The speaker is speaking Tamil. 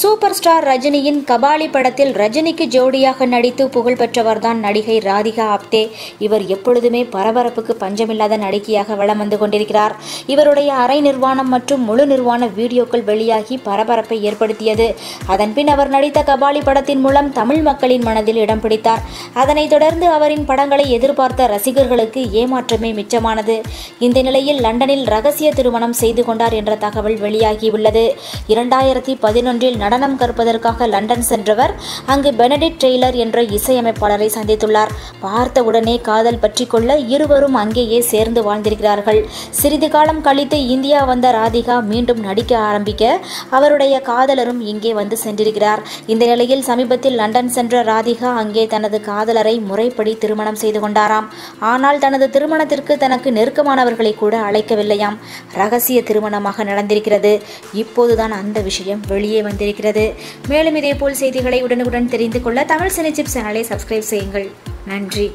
சூப்பர் ஸ்டார் ரஜினியின் கபாலி படத்தில் ரஜினிக்கு ஜோடியாக நடித்து புகழ்பெற்றவர்தான் நடிகை ராதிகா ஆப்தே. இவர் எப்பொழுதுமே பரபரப்புக்கு பஞ்சமில்லாத நடிகையாக வலம் வந்து கொண்டிருக்கிறார். இவருடைய அரை நிர்வாணம் மற்றும் முழு நிர்வாண வீடியோக்கள் வெளியாகி பரபரப்பை ஏற்படுத்தியது. அதன்பின் அவர் நடித்த கபாலி படத்தின் மூலம் தமிழ் மக்களின் மனதில் இடம் பிடித்தார். அதனைத் தொடர்ந்து அவரின் படங்களை எதிர்பார்த்த ரசிகர்களுக்கு ஏமாற்றமே மிச்சமானது. இந்த நிலையில் லண்டனில் ரகசிய திருமணம் செய்து கொண்டார் என்ற தகவல் வெளியாகியுள்ளது. இரண்டாயிரத்தி பதினொன்றில் நடனம் கற்பதற்காக லண்டன் சென்றவர். அங்கு பெனடிட் டெய்லர் என்ற இசையமைப்பாளரை சந்தித்துள்ளார். பார்த்த உடனே காதல் பற்றி கொள்ள இருவரும் அங்கேயே சேர்ந்து வாழ்ந்திருக்கிறார்கள். சிறிது காலம் கழித்து இந்தியா வந்த ராதிகா மீண்டும் நடிக்க ஆரம்பிக்க அவருடைய காதலரும் இங்கே வந்து சென்றிருக்கிறார். இந்த நிலையில் சமீபத்தில் லண்டன் சென்ற ராதிகா அங்கே தனது காதலரை முறைப்படி திருமணம் செய்து கொண்டாராம். ஆனால் தனது திருமணத்திற்கு தனக்கு நெருக்கமானவர்களை கூட அழைக்கவில்லையாம். ரகசிய திருமணமாக நடந்திருக்கிறது. இப்போதுதான் அந்த விஷயம் வெளியே வந்திருக்கிறது. மேலும் இதேபோல் செய்திகளை உடனுக்குடன் தெரிந்து கொள்ள தமிழ் சினிச்சிப் சேனலை சப்ஸ்கிரைப் செய்யுங்கள். நன்றி.